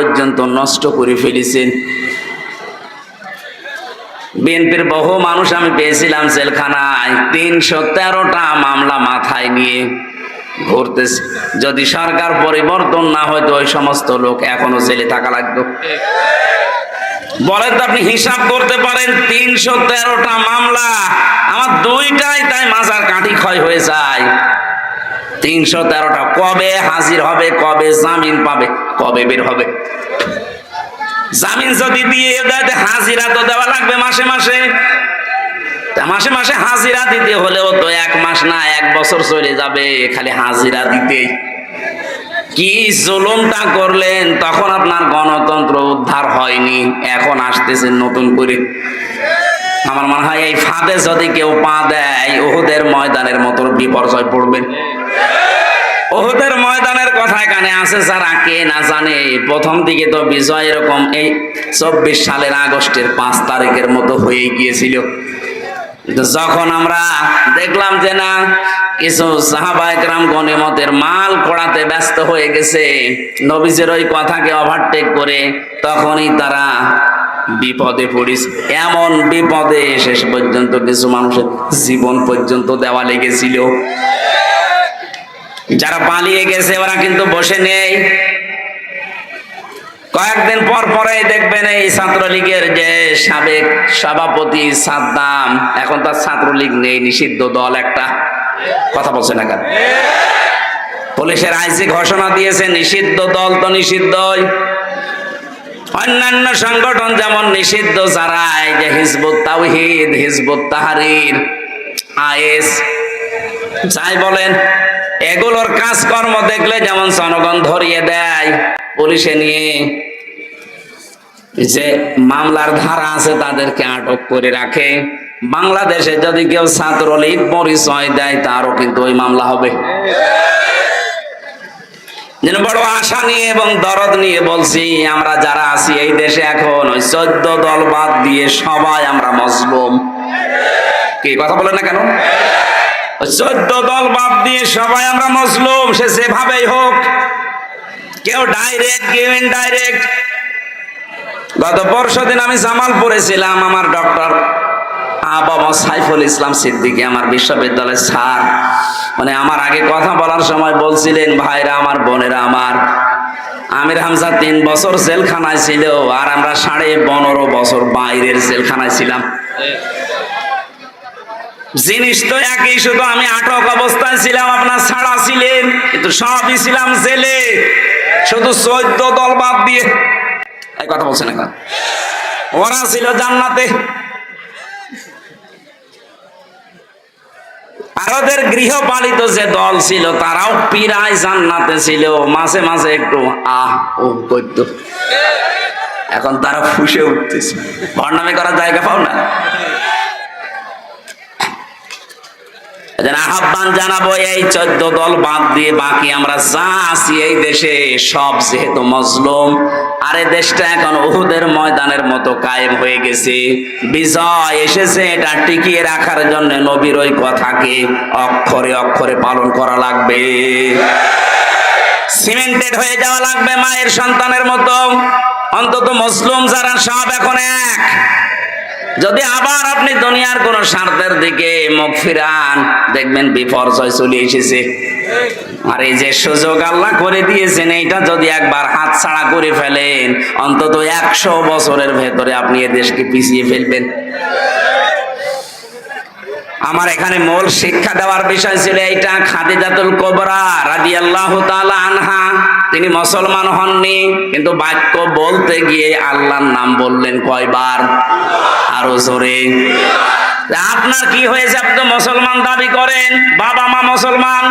পর্যন্ত নষ্ট করে ফেলেছেন। বিএনপির বহু মানুষ আমি পেয়েছিলাম জেলখানায়। তিনশো তেরোটা মামলা মাথায় নিয়ে ঘুরতেছে। যদি সরকার পরিবর্তন না হয়তো ওই সমস্ত লোক এখনও জেলে থাকা লাগতো বলেন তো আপনি হিসাব করতে পারেন, তিনশো তেরোটা মামলা, আমার দুইটাই তাই মাজার কাঠি ক্ষয় হয়ে যায়। তিনশো তেরোটা। কবে হাজির হবে, কবে জামিন পাবে, কবে বের হবে? জামিন যদি দিয়ে দেয় হাজিরা তো দেওয়া লাগবে মাসে মাসে। মাসে মাসে হাজিরা দিতে হলেও তো এক মাস না, এক বছর চলে যাবে, খালি হাজিরা দিতেই। কি জুলুমটা করলেন, তখন আপনার গণতন্ত্র উদ্ধার হয়নি, এখন আসতেছেন নতুন করে। আমার মনে হয় এই ফাঁদে যদি কেউ পা দেয় ওহুদের ময়দানের মতো বিপর্যয় পড়বেন ওহুদের ময়দানের কথা এখানে আছে, যারা কে না জানে। প্রথম দিকে তো বিজয় এরকম এই চব্বিশ সালের আগস্টের পাঁচ তারিখের মতো হয়ে গিয়েছিল। যখন আমরা দেখলাম যে না, কিছু সাহাবায়করাম গণিমতের মাল কড়াতে ব্যস্ত হয়ে গেছে, নবীজের ওই কথাকে ওভারটেক করে তখনই তারা বিপদে পড়িস এমন বিপদে শেষ পর্যন্ত কিছু মানুষের জীবন পর্যন্ত দেওয়া লেগেছিল। যারা পালিয়ে গেছে, ওরা কিন্তু বসে নেই। কয়েকদিন পর পরে দেখবেন এই ছাত্রলীগের যে সাবেক সভাপতি সাদ্দাম, এখন তার ছাত্রলীগ নেই, নিষিদ্ধ দল একটা। কথা বলছে না কেন? পুলিশের আইসি ঘোষণা দিয়েছে, নিষিদ্ধ দল তো নিষিদ্ধই। অন্যান্য সংগঠন যেমন নিষিদ্ধ যারা এই যে হিজবুত তাওহিদ, হিজবুত তাহারির, আইএস, যাই বলেন এগুলোর কাজকর্ম দেখলে যেমন জনগণ ধরিয়ে দেয় পুলিশে নিয়ে, যে মামলার ধারা আছে তাদেরকে আটক করে রাখে। বাংলাদেশে যদি কেউ ছাত্রলীগ পরিচয় দেয়, তারও কিন্তু ওই মামলা হবে। যেন বড় আশা নিয়ে এবং দরদ নিয়ে বলছি, আমরা যারা আছি এই দেশে এখন ওই চোদ্দ দল বাদ দিয়ে সবাই আমরা মজলুম। কি কথা বলে না কেন? চোদ্দ দল বাদ দিয়ে সবাই আমরা মজলুম, সে যেভাবেই হোক। কেউ ডাইরেক্ট কেউ ইনডাইরেক্ট গত পরশু দিন আমি জামালপুরে ছিলাম, আমার ডক্টর বাবা সাইফুল ইসলাম সিদ্দিকী, আমার বিশ্ববিদ্যালয়ের স্যার। মানে আমার আগে কথা বলার সময় বলছিলেন, ভাইরা আমার, বোনেরা আমার, আমির হামজা তিন বছর জেলখানায় ছিল, আর আমরা সাড়ে পনেরো বছর বাইরের জেলখানায় ছিলাম। জিনিস তো একই, শুধু আমি আটক অবস্থায় ছিলাম, আপনার ছাড়া ছিলেন, কিন্তু সবই ছিলাম জেলে। শুধু চোদ্দ দল বাদ দিয়ে। এই কথা বলছেন এখন। ওরা ছিল জান্নাতে। আর গৃহপালিত যে দল ছিল, তারাও পিরায় জান্নাতে ছিল। মাঝে মাঝে একটু, আহ, ও করতো এখন তারা ফুসে উঠতেছে। ভণ্ডামি করার জায়গা পাও না? আহ্বান জানাব, এই চোদ্দ দল বাদ দিয়ে বাকি আমরা যা আছি এই দেশে সব যেহেতু মজলুম, আর দেশটা এখন উহুদের ময়দানের মতো কায়েম হয়ে গেছে। বিজয় এসেছে, এটা টিকিয়ে রাখার জন্য নবীর ওই কথাকে অক্ষরে অক্ষরে পালন করা লাগবে। সিমেন্টেড হয়ে যাওয়া লাগবে মায়ের সন্তানের মতো। অন্তত মুসলিম যারা সব এখন এক। যদি আবার আপনি দুনিয়ার কোন স্বার্থের দিকে মুখ ফিরান, দেখবেন বিপর্যয় চলে এসেছে। আর এই যে সুযোগ আল্লাহ করে দিয়েছেন, এইটা যদি একবার হাত ছাড়া করে ফেলেন, অন্তত একশো বছরের ভেতরে আপনি এ দেশকে পিছিয়ে ফেলবেন। আমার এখানে মূল শিক্ষা দেওয়ার বিষয় ছিল এইটা খাদিজাতুল কোবরা রাদিয়াল্লাহু তাআলা আনহা। তিনি মুসলমান হননি, কিন্তু বাক্য বলতে গিয়ে আল্লাহর নাম বললেন কয়বার? আরও জোরে। আপনার কি হয়েছে? আপনি মুসলমান দাবি করেন, বাবা মা মুসলমান।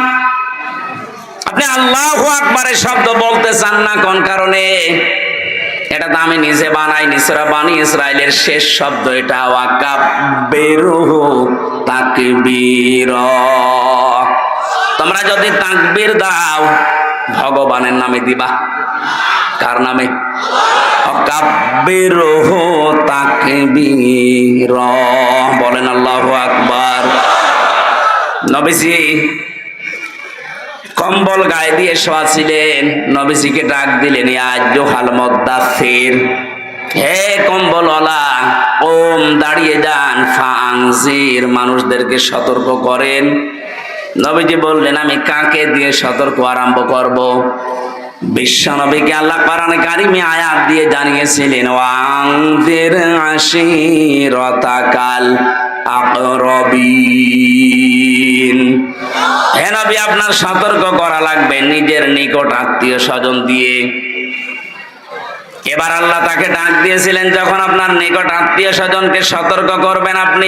আপনি আল্লাহু আকবারের শব্দ বলতে চান না, কোন কারণে? এটা তো আমি নিজে বানাই নিসরা বানি ইসরায়েলের শেষ শব্দ এটা, ওয়াকাব বেরুহু তাকবীর। তোমরা যদি তাকবীর দাও, ভগবানের নামে দিবা। কার নামে? অকাব্যেরহু তাকবীর। বলেন আল্লাহু আকবার। নবীজি কম্বল গায়ে দিয়ে শোয়া ছিলেন নবীজিকে ডাক দিলেন আজ জোহাল মদ্দাফির হে কম্বলওয়ালা, ওম, দাঁড়িয়ে যান ফাংজির মানুষদেরকে সতর্ক করেন। নবীজি বললেন, আমি কাকে দিয়ে সতর্ক আরম্ভ করব? বিশ্বনবীকে আল্লাহ কোরআনে কারিমে আয়াত দিয়ে জানিয়েছিলেন, ওয়াংদের আশিরতাকাল আকরবিন হে নবী, আপনার সতর্ক করা লাগবে নিজের নিকট আত্মীয় স্বজন দিয়ে। এবার আল্লাহ তাকে ডাক দিয়েছিলেন, যখন আপনার নিকট আত্মীয় স্বজনকে সতর্ক করবেন, আপনি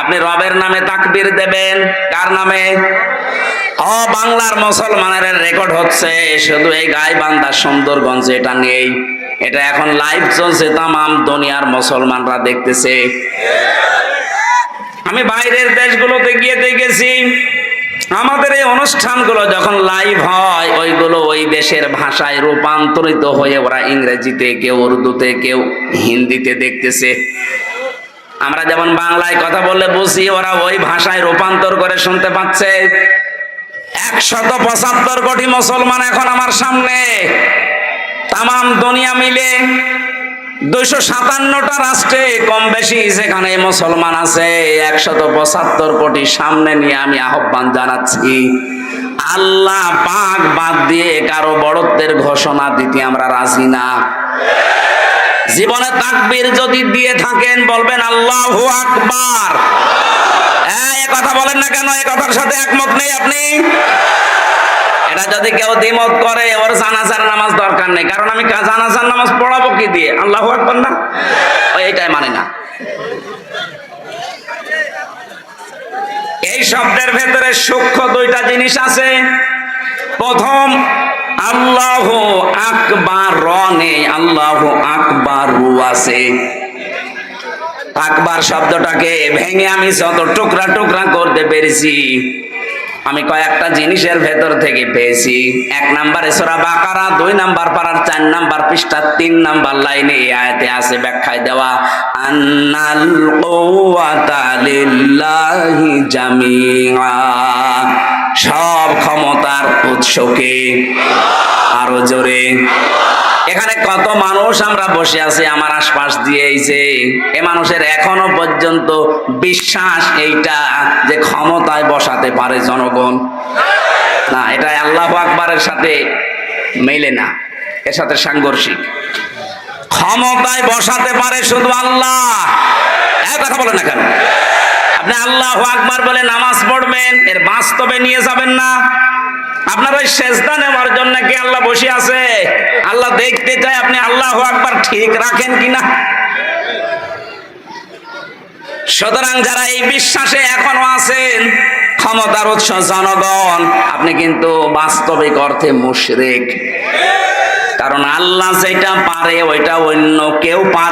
আপনি রবের নামে তাকবীর দেবেন। কার নামে? ও বাংলার মুসলমানের রেকর্ড হচ্ছে, শুধু এই গাই গাইবান্ধা সুন্দরগঞ্জে এটা নেই। এটা এখন লাইভ চলছে, তামাম দুনিয়ার মুসলমানরা দেখতেছে। আমি বাইরের দেশগুলোতে গিয়ে দেখেছি, আমাদের এই অনুষ্ঠানগুলো যখন লাইভ হয়, ওইগুলো ওই দেশের ভাষায় রূপান্তরিত হয়ে ওরা ইংরেজিতে কেউ উর্দুতে, কেউ হিন্দিতে দেখতেছে। আমরা যেমন বাংলায় কথা বললে বুঝি, ওরা ওই ভাষায় রূপান্তর করে শুনতে পাচ্ছে। একশত পঁচাত্তর কোটি মুসলমান এখন আমার সামনে। তামাম দুনিয়া মিলে দুইশো সাতান্নটা রাষ্ট্রে কম বেশি যেখানে মুসলমান আছে, একশত পঁচাত্তর কোটি সামনে নিয়ে আমি আহ্বান জানাচ্ছি। আল্লাহ পাক বাদ দিয়ে কারও বড়ত্বের ঘোষণা দিতে আমরা রাজি না। জীবনে তাকবীর যদি দিয়ে থাকেন, বলবেন আল্লাহ আকবার। কথা বলেন না কেন? এ কথার সাথে একমত নেই আপনি? এটা যদি কেউ দ্বিমত করে, ওর জানাজার নামাজ দরকার নেই। কারণ আমি জানাজার নামাজ পড়াবো কি দিয়ে? আল্লাহ আকবার না? এইটাই মানে না। এই শব্দের ভেতরে সূক্ষ্ম দুইটা জিনিস আছে। প্রথম, আল্লাহ আকবার নেই আল্লাহ আকবার রু আছে আকবার শব্দটাকে ভেঙে আমি যত টুকরা টুকরা করতে পেরেছি আমি কয়েকটা জিনিসের ভেতর থেকে পেয়েছি। এক নাম্বারে সোরা বাকারা, দুই নাম্বার পাড়ার, চার নাম্বার পৃষ্ঠা তিন নাম্বার লাইনে এই আয়াতে আছে ব্যাখ্যায় দেওয়া, আন্নাল লিল্লাহি জামিআ। সব ক্ষমতার উৎসকে আরও জোরে এখানে কত মানুষ আমরা বসে আছি, আমার আশপাশ দিয়ে যে, এ মানুষের এখনও পর্যন্ত বিশ্বাস এইটা যে ক্ষমতায় বসাতে পারে জনগণ। না, এটা আল্লাহ আকবরের সাথে মেলে না, এর সাথে সাংঘর্ষিক। ক্ষমতায় বসাতে পারে শুধু আল্লাহ। কথা বলে না কেন? আপনি আল্লাহ আকবার বলে নামাজ পড়বেন, এর বাস্তবে নিয়ে যাবেন না। আপনার ওই সেজদা নেওয়ার জন্য কি আল্লাহ বসে আছে? আল্লাহ দেখতে চায় আপনি আল্লাহ আকবার ঠিক রাখেন কিনা? সুতরাং যারা এই বিশ্বাসে এখনও আছেন, ক্ষমতার উৎস জনগণ, আপনি কিন্তু বাস্তবিক অর্থে মুশরিক। কারণ আল্লাহ যেটা পারে, ওইটা অন্য কেউ পারে